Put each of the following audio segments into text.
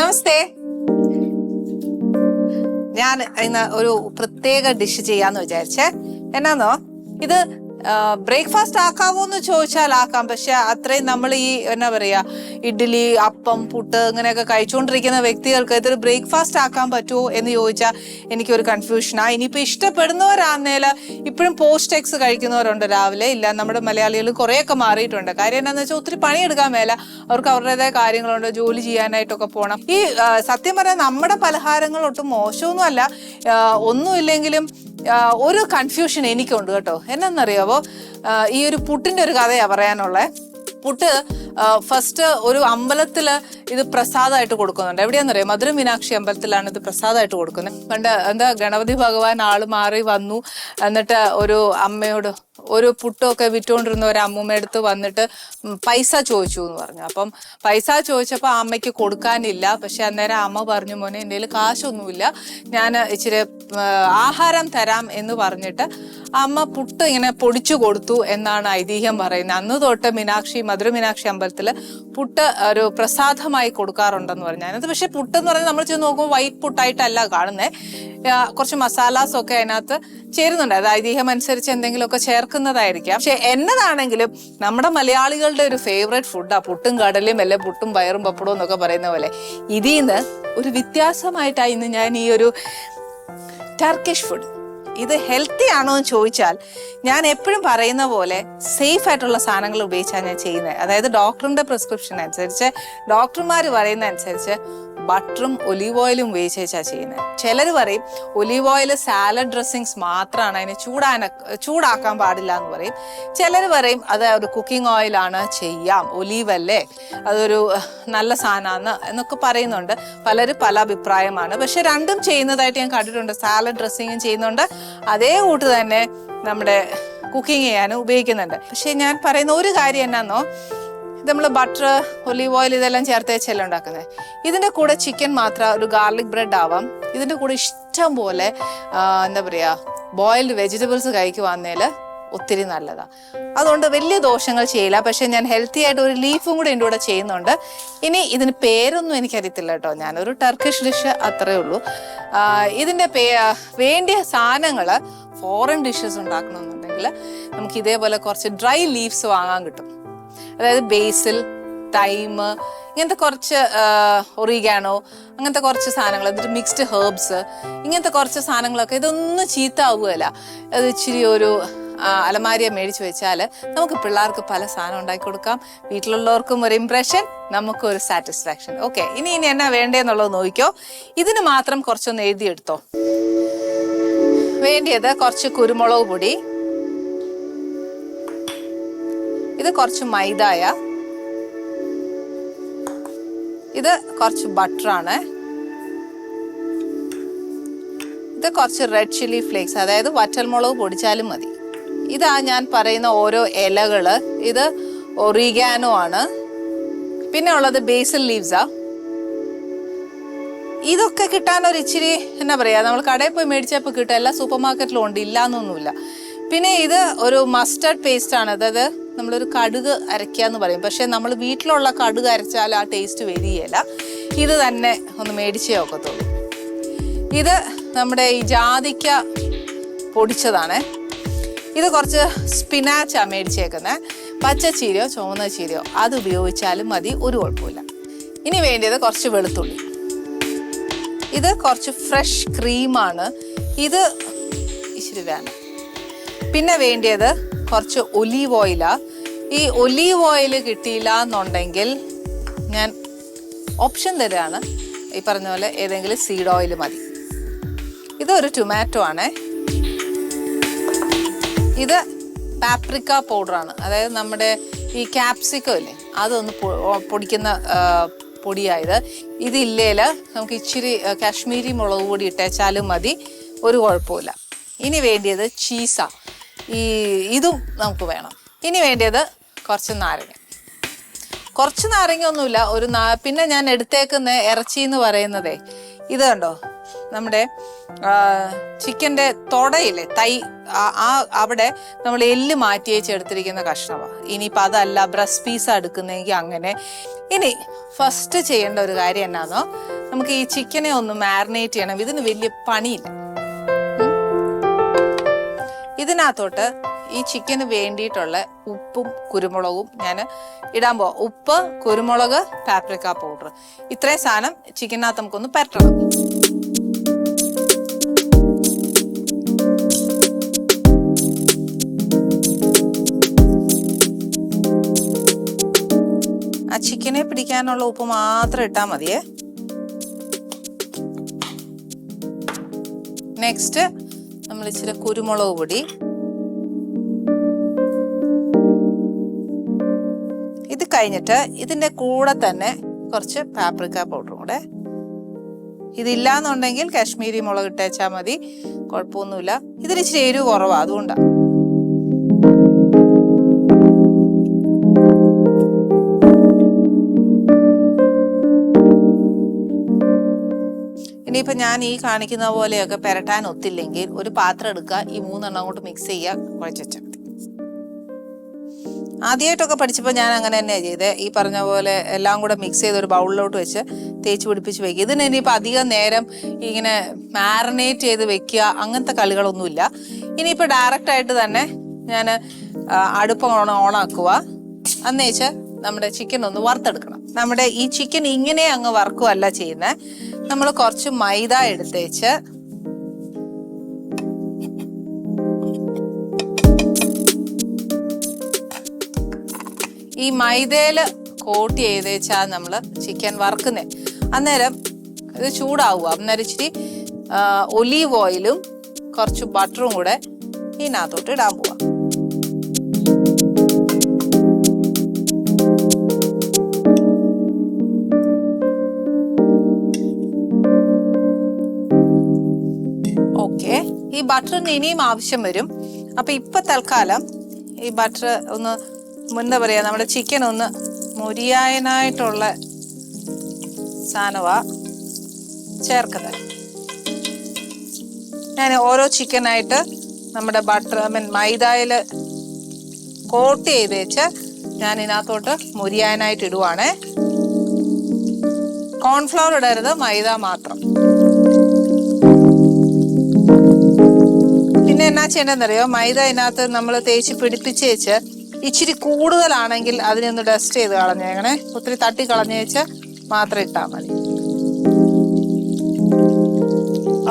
നമസ്തേ. ഞാൻ ഇന്ന് ഒരു പ്രത്യേക ഡിഷ് ചെയ്യാന്ന് വിചാരിച്ചേ. എന്നാന്നോ? ഇത് ബ്രേക്ക്ഫാസ്റ്റ് ആക്കാവോ എന്ന് ചോദിച്ചാൽ ആക്കാം. പക്ഷെ അത്രയും നമ്മൾ ഈ എന്നാ പറയാ ഇഡ്ഡലി അപ്പം പുട്ട് ഇങ്ങനെയൊക്കെ കഴിച്ചുകൊണ്ടിരിക്കുന്ന വ്യക്തികൾക്ക് ഇതൊരു ബ്രേക്ക്ഫാസ്റ്റ് ആക്കാൻ പറ്റുമോ എന്ന് ചോദിച്ചാൽ എനിക്കൊരു കൺഫ്യൂഷനാ ഇനിയിപ്പോൾ ഇഷ്ടപ്പെടുന്നവരാന്നേൽ ഇപ്പോഴും പോസ്റ്റ് എക്സ് കഴിക്കുന്നവരുണ്ട് രാവിലെ. ഇല്ല നമ്മുടെ മലയാളികൾ കുറേയൊക്കെ മാറിയിട്ടുണ്ട്. കാര്യം എന്താണെന്ന് വെച്ചാൽ ഒത്തിരി പണിയെടുക്കാൻ മേല. അവർക്ക് അവരുടേതായ കാര്യങ്ങളുണ്ട് ജോലി ചെയ്യാനായിട്ടൊക്കെ പോകണം ഈ സത്യം പറഞ്ഞാൽ നമ്മുടെ പലഹാരങ്ങൾ ഒട്ടും മോശമൊന്നുമല്ല ഒന്നുമില്ലെങ്കിലും ഒരു കൺഫ്യൂഷൻ എനിക്കുണ്ട് കേട്ടോ. എന്നെന്നറിയാവോ? ഈ ഒരു പുട്ടിന്റെ ഒരു കഥയാണ് പറയാനുള്ളത് പുട്ട് ഫസ്റ്റ് ഒരു അമ്പലത്തിൽ ഇത് പ്രസാദമായിട്ട് കൊടുക്കുന്നുണ്ട്. എവിടെയാണെന്നറിയാം മധുര മീനാക്ഷി അമ്പലത്തിലാണ് ഇത് പ്രസാദമായിട്ട് കൊടുക്കുന്നത് പണ്ട് എന്താ ഗണപതി ഭഗവാൻ ആൾ മാറി വന്നു. എന്നിട്ട് ഒരു അമ്മയോട് ഒരു പുട്ടൊക്കെ വിറ്റുകൊണ്ടിരുന്ന ഒരു അമ്മൂമ്മ എടുത്ത് വന്നിട്ട് പൈസ ചോദിച്ചു എന്ന് പറഞ്ഞു. അപ്പം പൈസ ചോദിച്ചപ്പോൾ അമ്മയ്ക്ക് കൊടുക്കാനില്ല. പക്ഷെ അന്നേരം അമ്മ പറഞ്ഞു മോനെ എന്റെ കയ്യിൽ കാശൊന്നുമില്ല. ഞാൻ ഇച്ചിരി ആഹാരം തരാം എന്ന് പറഞ്ഞിട്ട് അമ്മ പുട്ട് ഇങ്ങനെ പൊടിച്ചു കൊടുത്തു എന്നാണ് ഐതിഹ്യം പറയുന്നത്. അന്ന് തൊട്ട് മീനാക്ഷി മധുര മീനാക്ഷി അമ്പലത്തിൽ പുട്ട് ഒരു പ്രസാദമായി കൊടുക്കാറുണ്ടെന്ന് പറഞ്ഞു. അതിനകത്ത് പക്ഷെ പുട്ട് എന്ന് പറയുന്നത് നമ്മൾ ചെന്ന് നോക്കുമ്പോൾ വൈറ്റ് പുട്ടായിട്ടല്ല കാണുന്നത് കുറച്ച് മസാലാസ് ഒക്കെ അതിനകത്ത് ചേരുന്നുണ്ട്. അത് ഐതിഹ്യം അനുസരിച്ച് എന്തെങ്കിലുമൊക്കെ ചേർക്കുന്നതായിരിക്കാം. പക്ഷെ എന്നതാണെങ്കിലും നമ്മുടെ മലയാളികളുടെ ഒരു ഫേവറേറ്റ് ഫുഡാ പുട്ടും കടലും അല്ലെ പുട്ടും പയറും പപ്പടവും എന്നൊക്കെ പറയുന്ന പോലെ ഇതിൽ നിന്ന് ഒരു വ്യത്യാസമായിട്ടാണ് ഇന്ന് ഞാൻ ഈ ഒരു ടർക്കിഷ് ഫുഡ് ഇത് ഹെൽത്തി ആണോ എന്ന് ചോദിച്ചാൽ ഞാൻ എപ്പോഴും പറയുന്ന പോലെ സേഫ് ആയിട്ടുള്ള സാധനങ്ങൾ ഉപയോഗിച്ചാണ് ഞാൻ ചെയ്യുന്നത്. അതായത് ഡോക്ടറിന്റെ പ്രിസ്ക്രിപ്ഷൻ അനുസരിച്ച് ഡോക്ടർമാർ പറയുന്ന അനുസരിച്ച് ബട്ടറും ഒലീവ് ഓയിലും ഉപയോഗിച്ചാണ് ചെയ്യുന്നത് ചിലർ പറയും ഒലീവ് ഓയിൽ സാലഡ് ഡ്രസ്സിങ്സ് മാത്രമാണ് അതിനെ ചൂടാന ചൂടാക്കാൻ പാടില്ല എന്ന് പറയും. ചിലർ പറയും അത് ഒരു കുക്കിംഗ് ഓയിലാണ് ചെയ്യാം ഒലീവ് അല്ലേ അതൊരു നല്ല സാധനമാണ് എന്നൊക്കെ പറയുന്നുണ്ട്. പലരും പല അഭിപ്രായമാണ്. പക്ഷെ രണ്ടും ചെയ്യുന്നതായിട്ട് ഞാൻ കണ്ടിട്ടുണ്ട്. സാലഡ് ഡ്രസ്സിങ്ങും ചെയ്യുന്നുണ്ട്. അതേ കൂട്ട് തന്നെ നമ്മുടെ കുക്കിംഗ് ചെയ്യാനും ഉപയോഗിക്കുന്നുണ്ട്. പക്ഷെ ഞാൻ പറയുന്ന ഒരു കാര്യം എന്നാന്നോ നമ്മൾ ബട്ടർ ഒലീവ് ഓയിൽ ഇതെല്ലാം ചേർത്ത് വെച്ചെല്ലാം ഉണ്ടാക്കുന്നത് ഇതിന്റെ കൂടെ ചിക്കൻ മാത്രം ഒരു ഗാർലിക് ബ്രെഡ് ആവാം. ഇതിന്റെ കൂടെ ഇഷ്ടം പോലെ എന്താ പറയുക ബോയിൽഡ് വെജിറ്റബിൾസ് കഴിക്കുവാന്നേൽ ഒത്തിരി നല്ലതാണ് അതുകൊണ്ട് വലിയ ദോഷങ്ങൾ ചെയ്യില്ല. പക്ഷെ ഞാൻ ഹെൽത്തി ആയിട്ട് ഒരു ലീഫും കൂടെ എന്റെ കൂടെ ചെയ്യുന്നുണ്ട്. ഇനി ഇതിന് പേരൊന്നും എനിക്കറിയത്തില്ല കേട്ടോ. ഞാനൊരു ടർക്കിഷ് ഡിഷ് അത്രേ ഉള്ളൂ. ഇതിന്റെ പേ വേണ്ടിയ സാധനങ്ങൾ ഫോറിൻ ഡിഷസ് ഉണ്ടാക്കണമെന്നുണ്ടെങ്കിൽ നമുക്ക് ഇതേപോലെ കുറച്ച് ഡ്രൈ ലീവ്സ് വാങ്ങാൻ കിട്ടും. അതായത് ബേസിൽ തൈം ഇങ്ങനത്തെ കുറച്ച് ഒറിഗാനോ അങ്ങനത്തെ കുറച്ച് സാധനങ്ങൾ എന്നിട്ട് മിക്സ്ഡ് ഹേർബ്സ് ഇങ്ങനത്തെ കുറച്ച് സാധനങ്ങളൊക്കെ ഇതൊന്നും ചീത്ത ആവുകയല്ല അത് ഇച്ചിരി ഒരു അലമാരിയ മേടിച്ചു വെച്ചാൽ നമുക്ക് പിള്ളേർക്ക് പല സാധനം ഉണ്ടാക്കി കൊടുക്കാം. വീട്ടിലുള്ളവർക്കും ഒരു ഇംപ്രഷൻ നമുക്ക് ഒരു സാറ്റിസ്ഫാക്ഷൻ ഓക്കെ ഇനി ഇനി എന്നാ വേണ്ടതെന്നുള്ളത് നോക്കിക്കോ. ഇതിന് മാത്രം കുറച്ചൊന്ന് എഴുതിയെടുത്തോ. വേണ്ടിയത് കുറച്ച് കുരുമുളക് പൊടി ഇത് കുറച്ച് മൈദായ. ഇത് കുറച്ച് ബട്ടറാണ്. ഇത് കുറച്ച് റെഡ് ചില്ലി ഫ്ലേക്സ് അതായത് വറ്റൽമുളക് പൊടിച്ചാലും മതി. ഇതാ ഞാൻ പറയുന്ന ഓരോ ഇലകൾ ഇത് ഒറിഗാനോ ആണ്. പിന്നെ ഉള്ളത് ബേസിൽ ലീവ്സാ. ഇതൊക്കെ കിട്ടാൻ ഒരു ഇച്ചിരി എന്നാ പറയാ നമ്മൾ കടയിൽ പോയി മേടിച്ചപ്പോൾ കിട്ടുക. എല്ലാ സൂപ്പർ മാർക്കറ്റിലും ഉണ്ട് ഇല്ല എന്നൊന്നുമില്ല പിന്നെ ഇത് ഒരു മസ്റ്റർഡ് പേസ്റ്റ് ആണ്. അതായത് നമ്മളൊരു കടുക് അരയ്ക്കുക എന്ന് പറയും. പക്ഷെ നമ്മൾ വീട്ടിലുള്ള കടുക് അരച്ചാൽ ആ ടേസ്റ്റ് വരികയില്ല ഇത് തന്നെ ഒന്ന് മേടിച്ചേ ഒക്കത്തുള്ളൂ. ഇത് നമ്മുടെ ഈ ജാതിക്ക പൊടിച്ചതാണ്. ഇത് കുറച്ച് സ്പിനാച്ചാ മേടിച്ചേക്കുന്നത് പച്ച ചീരയോ ചുവന്ന ചീരയോ അത് ഉപയോഗിച്ചാലും മതി ഒരു കുഴപ്പമില്ല ഇനി വേണ്ടിയത് കുറച്ച് വെളുത്തുള്ളി. ഇത് കുറച്ച് ഫ്രഷ് ക്രീമാണ് ഇത് ഇച്ചിരി വേണം. പിന്നെ വേണ്ടിയത് കുറച്ച് ഒലീവ് ഓയിലാണ് ഈ ഒലീവ് ഓയിൽ കിട്ടിയില്ല എന്നുണ്ടെങ്കിൽ ഞാൻ ഓപ്ഷൻ തരാണ്. ഈ പറഞ്ഞ പോലെ ഏതെങ്കിലും സീഡ് ഓയിൽ മതി. ഇതൊരു ടൊമാറ്റോ ആണ്. ഇത് പാപ്രിക്ക പൗഡറാണ്. അതായത് നമ്മുടെ ഈ ക്യാപ്സിക്കം ഇല്ലേ അതൊന്ന് പൊടിക്കുന്ന പൊടിയായത് ഇതില്ലേൽ നമുക്ക് ഇച്ചിരി കാശ്മീരി മുളക് പൊടി ഇട്ടേച്ചാലും മതി. ഒരു കുഴപ്പമില്ല ഇനി വേണ്ടിയത് ചീസ. ഈ ഇതും നമുക്ക് വേണം. ഇനി വേണ്ടിയത് കുറച്ച് നാരങ്ങ. കുറച്ച് നാരങ്ങ ഒന്നുമില്ല ഒരു നാ പിന്നെ ഞാൻ എടുത്തേക്കുന്ന ഇറച്ചി എന്ന് പറയുന്നതേ ഇത് കണ്ടോ? നമ്മുടെ ചിക്കന്റെ തൊടയില്ലേ തൈ ആ- അവിടെ നമ്മൾ എല്ല് മാറ്റി വെച്ചെടുത്തിരിക്കുന്ന കഷ്ണമാണ് ഇനിയിപ്പോൾ അതല്ല ബ്രസ് പീസ് എടുക്കുന്നെങ്കിൽ അങ്ങനെ. ഇനി ഫസ്റ്റ് ചെയ്യേണ്ട ഒരു കാര്യം എന്നാന്നോ? നമുക്ക് ഈ ചിക്കനെ ഒന്ന് മാരിനേറ്റ് ചെയ്യണം. ഇതിന് വലിയ പണിയില്ല. ഇതിനകത്തോട്ട് ഈ ചിക്കന് വേണ്ടിയിട്ടുള്ള ഉപ്പും കുരുമുളകും ഞാൻ ഇടാൻ പോവാം. ഉപ്പ് കുരുമുളക് പാപ്രിക്ക പൗഡർ ഇത്രയും സാധനം ചിക്കനകത്ത് നമുക്കൊന്ന് പരട്ടണം ആ ചിക്കനെ പിടിക്കാനുള്ള ഉപ്പ് മാത്രം ഇട്ടാൽ മതിയേ. നെക്സ്റ്റ് നമ്മൾ ഇച്ചിരി കുരുമുളക് പൊടി. ഇത് കഴിഞ്ഞിട്ട് ഇതിന്റെ കൂടെ തന്നെ കുറച്ച് പാപ്രിക്ക പൗഡറും കൂടെ. ഇതില്ലാന്നുണ്ടെങ്കിൽ കാശ്മീരി മുളക് ഇട്ടേച്ചാൽ മതി. കുഴപ്പമൊന്നുമില്ല. ഇതിന് ഇച്ചിരി എരിവ് കുറവാണ് അതുകൊണ്ടാണ് ഇനിയിപ്പോൾ ഞാൻ ഈ കാണിക്കുന്ന പോലെയൊക്കെ പെരട്ടാൻ ഒത്തില്ലെങ്കിൽ ഒരു പാത്രം എടുക്കുക ഈ മൂന്നെണ്ണം കൊണ്ട് മിക്സ് ചെയ്യുക കുറച്ച് മതി. ആദ്യമായിട്ടൊക്കെ പഠിച്ചപ്പോൾ ഞാൻ അങ്ങനെ തന്നെയാണ് ചെയ്തത് ഈ പറഞ്ഞ പോലെ എല്ലാം കൂടെ മിക്സ് ചെയ്ത് ഒരു ബൗളിലോട്ട് വെച്ച് തേച്ച് പിടിപ്പിച്ച് വെക്കുക. ഇതിന് ഇനിയിപ്പോൾ അധികം നേരം ഇങ്ങനെ മാറിനേറ്റ് ചെയ്ത് വെക്കുക അങ്ങനത്തെ കളികളൊന്നുമില്ല. ഇനിയിപ്പോൾ ഡയറക്റ്റ് ആയിട്ട് തന്നെ ഞാൻ അടുപ്പം ഓണാക്കുക അന്നേച്ച് നമ്മുടെ ചിക്കൻ ഒന്ന് വറുത്തെടുക്കണം. നമ്മുടെ ഈ ചിക്കൻ ഇങ്ങനെ അങ്ങ് വറുക്കുമല്ല ചെയ്യുന്നത് നമ്മൾ കുറച്ച് മൈദ എടുത്തേച്ച് ഈ മൈദയിൽ കോട്ട് ചെയ്തേച്ചാ നമ്മൾ ചിക്കൻ വറുക്കുന്നത് അന്നേരം ഇത് ചൂടാവുക. അന്നേരം ഇച്ചിരി ഒലീവ് ഓയിലും കുറച്ച് ബട്ടറും കൂടെ ഇതിനകത്തോട്ട് ഇടാൻ ഈ ബട്ടറിന് ഇനിയും ആവശ്യം വരും. അപ്പൊ ഇപ്പൊ തൽക്കാലം ഈ ബട്ടർ ഒന്ന് എന്താ പറയാ നമ്മുടെ ചിക്കൻ ഒന്ന് മുരിയായനായിട്ടുള്ള സാധനമാ ചേർക്കുന്നത്. ഞാൻ ഓരോ ചിക്കനായിട്ട് നമ്മുടെ ബട്ടർ ഐ മീൻ മൈദയിൽ കോട്ട് ചെയ്ത് വെച്ച് ഞാൻ ഇതിനകത്തോട്ട് മുരിയാനായിട്ട് ഇടുവാണേ. കോൺഫ്ലവർ ഇടരുത് മൈദ മാത്രം. പിന്നെ എന്നാ ചെയ്യണമെന്നറിയോ മൈദ ഇതിനകത്ത് നമ്മൾ തേച്ച് പിടിപ്പിച്ച് വെച്ച് ഇച്ചിരി കൂടുതലാണെങ്കിൽ അതിനൊന്ന് ഡസ്റ്റ് ചെയ്ത് കളഞ്ഞേക്കണേ ഒത്തിരി തട്ടി കളഞ്ഞേച്ച് മാത്രം ഇട്ടാൽ മതി.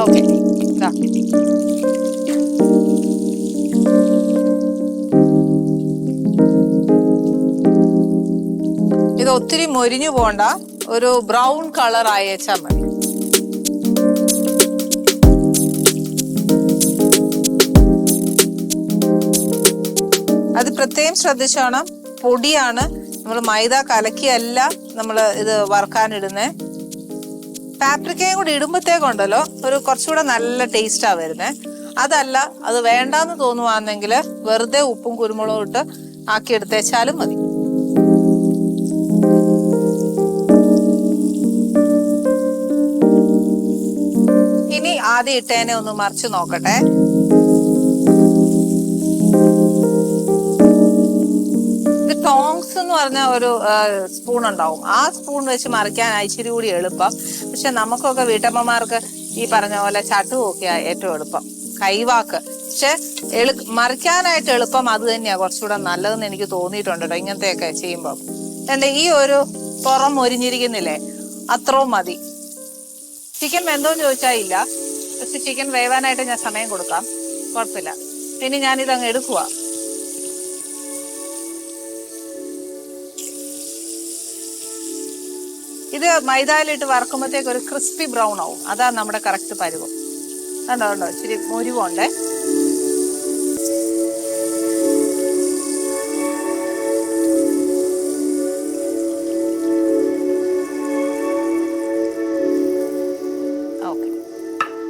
ഓക്കെ ഇത് ഒത്തിരി മൊരിഞ്ഞു പോണ്ട. ഒരു ബ്രൗൺ കളർ അയച്ചാൽ മതി. അത് പ്രത്യേകം ശ്രദ്ധിച്ചോണം. പൊടിയാണ്. നമ്മൾ മൈദ കലക്കിയല്ല നമ്മൾ ഇത് വറുക്കാനിടുന്നത് പാപ്രിക്കയും കൂടി ഇടുമ്പോഴത്തേക്കുണ്ടല്ലോ ഒരു കുറച്ചുകൂടെ നല്ല ടേസ്റ്റാണ് വരുന്നത് അതല്ല അത് വേണ്ടാന്ന് തോന്നുവാണെങ്കിൽ വെറുതെ ഉപ്പും കുരുമുളകും ഇട്ട് ആക്കി എടുത്തേച്ചാലും മതി. ഇനി ആദ്യം ഇട്ടേനെ ഒന്ന് മറിച്ച് നോക്കട്ടെ. ടോങ്സ് എന്ന് പറഞ്ഞ ഒരു സ്പൂൺ ഉണ്ടാവും. ആ സ്പൂൺ വെച്ച് മറിക്കാൻ ഇച്ചിരി കൂടി എളുപ്പം. പക്ഷെ നമുക്കൊക്കെ വീട്ടമ്മമാർക്ക് ഈ പറഞ്ഞ പോലെ ചട്ടുമൊക്കെയാ ഏറ്റവും എളുപ്പം. കൈവാക്ക്. പക്ഷെ എളു മറിക്കാനായിട്ട് എളുപ്പം അത് തന്നെയാ. കുറച്ചുകൂടെ നല്ലതെന്ന് എനിക്ക് തോന്നിയിട്ടുണ്ട് കേട്ടോ ഇങ്ങനത്തെയൊക്കെ ചെയ്യുമ്പോൾ എന്റെ ഈ ഒരു പുറം ഒരിഞ്ഞിരിക്കുന്നില്ലേ അത്രയും മതി. ചിക്കൻ വെന്തോന്ന് ചോദിച്ചാൽ ഇല്ല. പക്ഷെ ചിക്കൻ വേവാനായിട്ട് ഞാൻ സമയം കൊടുക്കാം. കുഴപ്പമില്ല. ഇനി ഞാനിതങ്ങ് എടുക്കുക ഇത് മൈദയിലിട്ട് വറക്കുമ്പോഴത്തേക്ക് ഒരു ക്രിസ്പി ബ്രൗൺ ആവും. അതാണ് നമ്മുടെ കറക്റ്റ് പരുവം. കണ്ടോ കണ്ടോ? ഇച്ചിരി മുരിവുണ്ടേ.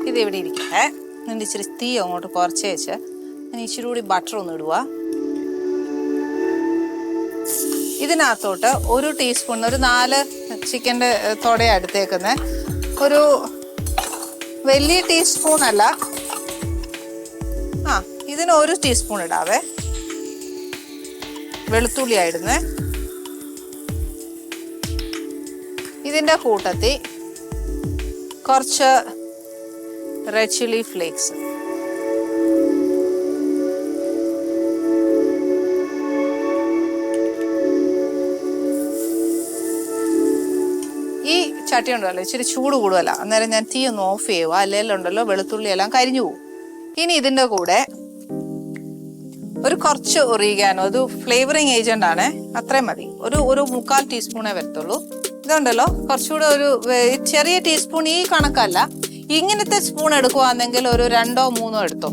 ഇത് ഇവിടെ ഇരിക്കട്ടെ. എന്നിട്ട് ഇച്ചിരി തീ അങ്ങോട്ട് കുറച്ച് വെച്ച് ഞാൻ ഇച്ചിരി കൂടി ബട്ടർ ഒന്ന് ഇടുക ഇതിനകത്തോട്ട് ഒരു ടീസ്പൂൺ ഒരു നാല് ചിക്കന്റെ തുടയാണ് എടുത്തേക്കുന്നത് ഒരു വലിയ ടീസ്പൂൺ അല്ല ആ ഇതിന് ഒരു ടീസ്പൂൺ ഇടാവേ. വെളുത്തുള്ളി ആയിരുന്നു ഇതിന്റെ കൂട്ടത്തിൽ കുറച്ച് റെഡ് ചില്ലി ഫ്ലേക്സ്. ചട്ടി ഉണ്ടല്ലോ ഇച്ചിരി ചൂട് കൂടുതലാ. അന്നേരം ഞാൻ തീ ഒന്ന് ഓഫ് ചെയ്യുക അല്ലെങ്കിൽ ഉണ്ടല്ലോ വെളുത്തുള്ളി എല്ലാം കരിഞ്ഞു പോകും ഇനി ഇതിന്റെ കൂടെ ഒരു കുറച്ച് ഒറിഗാനോ ഒരു ഫ്ലേവറിങ് ഏജന്റ് ആണ് അത്രയും മതി. ഒരു ഒരു മുക്കാൽ ടീസ്പൂണേ വരത്തുള്ളൂ. ഇതുണ്ടല്ലോ കുറച്ചുകൂടെ ഒരു ചെറിയ ടീസ്പൂൺ ഈ കണക്കല്ല. ഇങ്ങനത്തെ സ്പൂൺ എടുക്കുവാണെങ്കിൽ ഒരു രണ്ടോ മൂന്നോ എടുത്തോ.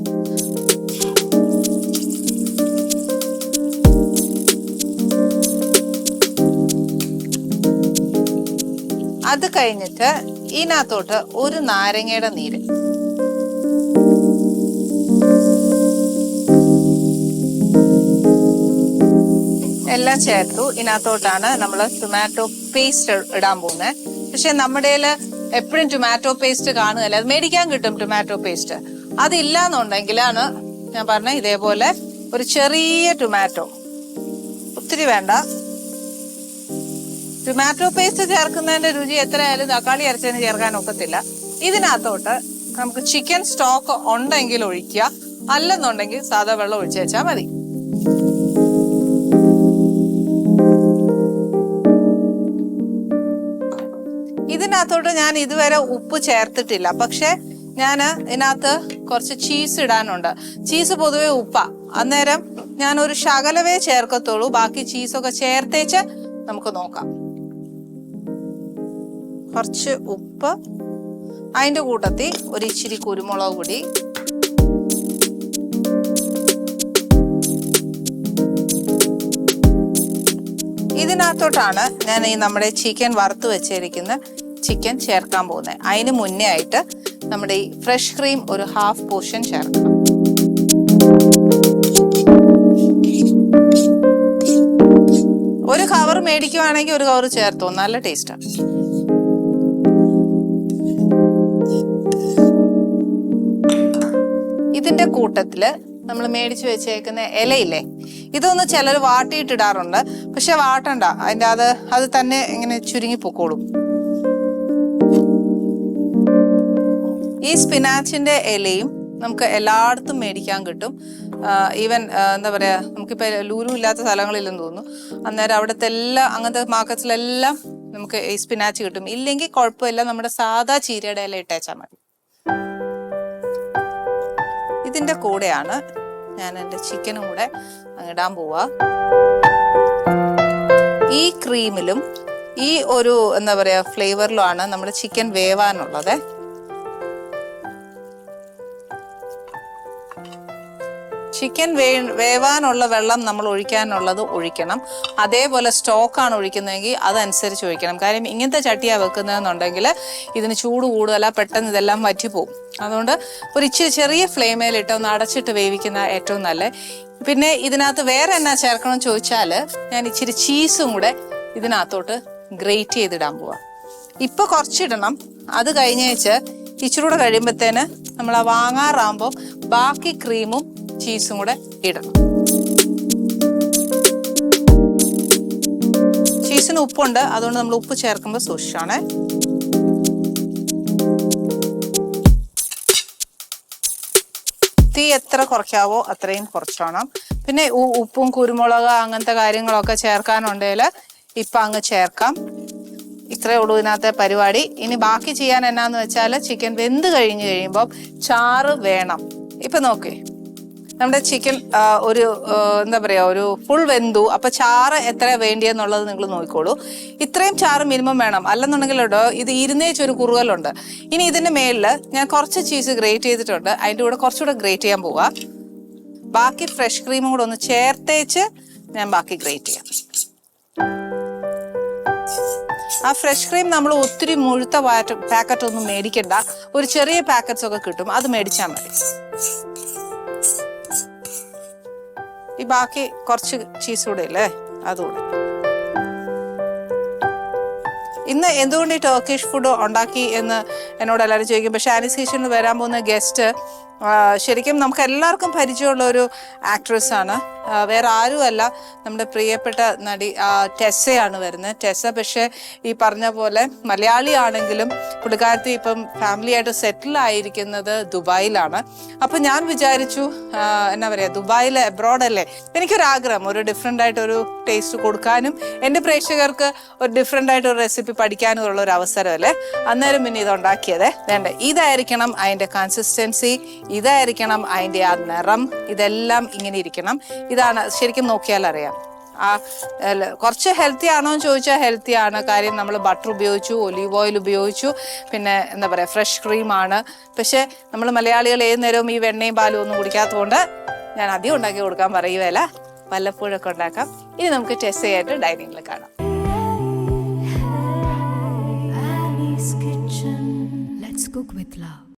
അത് കഴിഞ്ഞിട്ട് ഇതിനകത്തോട്ട് ഒരു നാരങ്ങയുടെ നീര്. എല്ലാം ചേർത്തു. ഇതിനകത്തോട്ടാണ് നമ്മൾ ടൊമാറ്റോ പേസ്റ്റ് ഇടാൻ പോകുന്നത് പക്ഷെ നമ്മുടെ എപ്പോഴും ടൊമാറ്റോ പേസ്റ്റ് കാണുകയല്ല. അത് മേടിക്കാൻ കിട്ടും ടൊമാറ്റോ പേസ്റ്റ് അതില്ല എന്നുണ്ടെങ്കിലാണ് ഞാൻ പറഞ്ഞ ഇതേപോലെ ഒരു ചെറിയ ടൊമാറ്റോ ഒത്തിരി വേണ്ട. ടൊമാറ്റോ പേസ്റ്റ് ചേർക്കുന്നതിന്റെ രുചി എത്രയായാലും തക്കാളി അരച്ചതിന് ചേർക്കാൻ ഒക്കത്തില്ല. ഇതിനകത്തോട്ട് നമുക്ക് ചിക്കൻ സ്റ്റോക്ക് ഉണ്ടെങ്കിൽ ഒഴിക്കുക. അല്ലെന്നുണ്ടെങ്കിൽ സാധാ വെള്ളം ഒഴിച്ചു വെച്ചാൽ മതി. ഇതിനകത്തോട്ട് ഞാൻ ഇതുവരെ ഉപ്പ് ചേർത്തിട്ടില്ല. പക്ഷെ ഞാൻ ഇതിനകത്ത് കുറച്ച് ചീസ് ഇടാനുണ്ട്. ചീസ് പൊതുവെ ഉപ്പ. അന്നേരം ഞാൻ ഒരു ശകലവേ ചേർക്കത്തുള്ളൂ. ബാക്കി ചീസൊക്കെ ചേർത്തേച്ച് നമുക്ക് നോക്കാം. കുറച്ച് ഉപ്പ് അതിന്റെ കൂട്ടത്തിൽ ഒരു ഇച്ചിരി കുരുമുളക് പൊടി. ഇതിനകത്തോട്ടാണ് ഞാൻ ഈ നമ്മുടെ ചിക്കൻ വറുത്ത് വെച്ചിരിക്കുന്ന ചിക്കൻ ചേർക്കാൻ പോകുന്നത് അതിന് മുന്നേ ആയിട്ട് നമ്മുടെ ഈ ഫ്രഷ് ക്രീം ഒരു ഹാഫ് പോർഷൻ ചേർക്കണം ഒരു കവർ മേടിക്കുവാണെങ്കിൽ ഒരു കവർ ചേർത്തോ? നല്ല ടേസ്റ്റാണ് ഇതിന്റെ കൂട്ടത്തിൽ നമ്മൾ മേടിച്ചു വെച്ചേക്കുന്ന ഇലയില്ലേ ഇതൊന്ന് ചിലർ വാട്ടിയിട്ടിടാറുണ്ട്. പക്ഷെ വാട്ടണ്ട അതിന്റെ അത് അത് തന്നെ ഇങ്ങനെ ചുരുങ്ങി പൊക്കോളും. ഈ സ്പിനാച്ചിന്റെ ഇലയും നമുക്ക് എല്ലായിടത്തും മേടിക്കാൻ കിട്ടും. ഈവൻ എന്താ പറയാ നമുക്കിപ്പോ ലൂലു ഇല്ലാത്ത സ്ഥലങ്ങളില്ലെന്ന് തോന്നുന്നു. അന്നേരം അവിടുത്തെ എല്ലാ അങ്ങനത്തെ മാർക്കറ്റിലെല്ലാം നമുക്ക് ഈ സ്പിനാച്ച് കിട്ടും. ഇല്ലെങ്കിൽ കുഴപ്പമില്ല നമ്മുടെ സാധാ ചീരയുടെ ഇല ഇട്ടേച്ചാൽ മതി. ഇതിന്റെ കൂടെയാണ് ഞാൻ എന്റെ ചിക്കനും കൂടെ ഇടാൻ പോവാ. ഈ ക്രീമിലും ഈ ഒരു എന്താ പറയാ ഫ്ലേവറിലുമാണ് നമ്മുടെ ചിക്കൻ വേവാനുള്ളത്. ചിക്കൻ വേ വേവാനുള്ള വെള്ളം നമ്മൾ ഒഴിക്കാനുള്ളത് ഒഴിക്കണം. അതേപോലെ സ്റ്റോക്കാണ് ഒഴിക്കുന്നതെങ്കിൽ അതനുസരിച്ച് ഒഴിക്കണം. കാര്യം ഇങ്ങനത്തെ ചട്ടിയാണ് വെക്കുന്നതെന്നുണ്ടെങ്കിൽ ഇതിന് ചൂട് കൂടുതലാ പെട്ടെന്ന് ഇതെല്ലാം വറ്റിപ്പോവും. അതുകൊണ്ട് ഒരു ഇച്ചിരി ചെറിയ ഫ്ലെയിമേലിട്ട് ഒന്ന് അടച്ചിട്ട് വേവിക്കുന്ന ഏറ്റവും നല്ല. പിന്നെ ഇതിനകത്ത് വേറെ എന്നാ ചേർക്കണം ചോദിച്ചാൽ ഞാൻ ഇച്ചിരി ചീസും കൂടെ ഇതിനകത്തോട്ട് ഗ്രേറ്റ് ചെയ്തിടാൻ പോവാം. ഇപ്പൊ കുറച്ചിടണം. അത് കഴിഞ്ഞേച്ച് ഇച്ചിരി കൂടെ കഴിയുമ്പോഴത്തേന് നമ്മൾ ആ വാങ്ങാറാകുമ്പോൾ ബാക്കി ക്രീമും ചീസും കൂടെ ഇടണം. ചീസിന് ഉപ്പുണ്ട്. അതുകൊണ്ട് നമ്മൾ ഉപ്പ് ചേർക്കുമ്പോൾ സൂക്ഷിച്ചാണേ. തീ എത്ര കുറയ്ക്കാവോ അത്രയും കുറച്ചോണം. പിന്നെ ഉപ്പും കുരുമുളക് അങ്ങനത്തെ കാര്യങ്ങളൊക്കെ ചേർക്കാനുണ്ടെങ്കിൽ ഇപ്പം അങ്ങ് ചേർക്കാം. ഇത്രയേ ഉള്ളൂ ഇതിനകത്തെ പരിപാടി. ഇനി ബാക്കി ചെയ്യാൻ എന്നാന്ന് വെച്ചാൽ ചിക്കൻ വെന്ത് കഴിഞ്ഞ് കഴിയുമ്പോൾ ചാറ് വേണം. ഇപ്പം നോക്കേ. നമ്മുടെ ചിക്കൻ ഒരു എന്താ പറയാ ഒരു ഫുൾ വെന്തു. അപ്പൊ ചാറ് എത്ര വേണ്ടിയെന്നുള്ളത് നിങ്ങൾ നോക്കിക്കോളൂ. ഇത്രയും ചാറ് മിനിമം വേണം. അല്ലെന്നുണ്ടെങ്കിൽ കേട്ടോ ഇത് ഇരുന്നേച്ച് ഒരു കുറുകലുണ്ട്. ഇനി ഇതിന്റെ മേളിൽ ഞാൻ കുറച്ച് ചീസ് ഗ്രേറ്റ് ചെയ്തിട്ടുണ്ട്. അതിന്റെ കൂടെ കുറച്ചുകൂടെ ഗ്രേറ്റ് ചെയ്യാൻ പോവാ. ബാക്കി ഫ്രഷ് ക്രീമും കൂടെ ഒന്ന് ചേർത്തേച്ച് ഞാൻ ബാക്കി ഗ്രേറ്റ് ചെയ്യാം. ആ ഫ്രഷ് ക്രീം നമ്മൾ ഒത്തിരി മുഴുത്ത പാക്കറ്റ് ഒന്നും മേടിക്കണ്ട. ഒരു ചെറിയ പാക്കറ്റ്സ് ഒക്കെ കിട്ടും. അത് മേടിച്ചാൽ മതി. ഈ ബാക്കി കുറച്ച് ചീസ് കൂടെ ഇല്ലേ? അതുകൂടെ. ഇന്ന് എന്തുകൊണ്ട് ഈ ടർക്കിഷ് ഫുഡ് ഉണ്ടാക്കി എന്ന് എന്നോട് എല്ലാവരും ചോദിക്കും. പക്ഷേ ആനിസ് കിച്ചണിൽ വരാൻ പോകുന്ന ഗസ്റ്റ് ശരിക്കും നമുക്ക് എല്ലാവർക്കും പരിചയമുള്ള ഒരു ആക്ട്രസ് ആണ്. വേറെ ആരുമല്ല. നമ്മുടെ പ്രിയപ്പെട്ട നടി ടെസ്സയാണ് വരുന്നത്. ടെസ്സ പക്ഷേ ഈ പറഞ്ഞ പോലെ മലയാളി ആണെങ്കിലും പുള്ളിക്കാരത്തി ഇപ്പം ഫാമിലി ആയിട്ട് സെറ്റിൽ ആയിരിക്കുന്നത് ദുബായിലാണ്. അപ്പം ഞാൻ വിചാരിച്ചു എന്നാ പറയുക ദുബായിൽ അബ്രോഡ് അല്ലേ? എനിക്കൊരാഗ്രഹം ഒരു ഡിഫറെന്റ് ആയിട്ടൊരു ടേസ്റ്റ് കൊടുക്കാനും എന്റെ പ്രേക്ഷകർക്ക് ഒരു ഡിഫറെന്റ് ആയിട്ട് ഒരു റെസിപ്പി പഠിക്കാനും ഉള്ള ഒരു അവസരമല്ലേ അന്നേരം പിന്നെ ഇത് ഉണ്ടാക്കിയതേ വേണ്ട? ഇതായിരിക്കണം അതിന്റെ കൺസിസ്റ്റൻസി ഇതായിരിക്കണം അതിന്റെ ആ നിറം. ഇതെല്ലാം ഇങ്ങനെ ഇരിക്കണം. ഇതാണ് ശരിക്കും നോക്കിയാൽ അറിയാം. ആ കുറച്ച് ഹെൽത്തി ആണോ എന്ന് ചോദിച്ചാൽ ഹെൽത്തി ആണ്. കാര്യം നമ്മൾ ബട്ടർ ഉപയോഗിച്ചു ഒലീവ് ഓയിൽ ഉപയോഗിച്ചു. പിന്നെ എന്താ പറയുക ഫ്രഷ് ആണ്. പക്ഷേ നമ്മൾ മലയാളികൾ ഏത് നേരവും ഈ വെണ്ണയും പാലും ഒന്നും കുടിക്കാത്തതുകൊണ്ട് ഞാൻ അധികം ഉണ്ടാക്കി കൊടുക്കാൻ പറയുകയല്ല. വല്ലപ്പോഴൊക്കെ ഉണ്ടാക്കാം. ഇനി നമുക്ക് ടെസ്റ്റ് ചെയ്യായിട്ട് ഡൈനിങ്ങിൽ കാണാം. Let's cook with.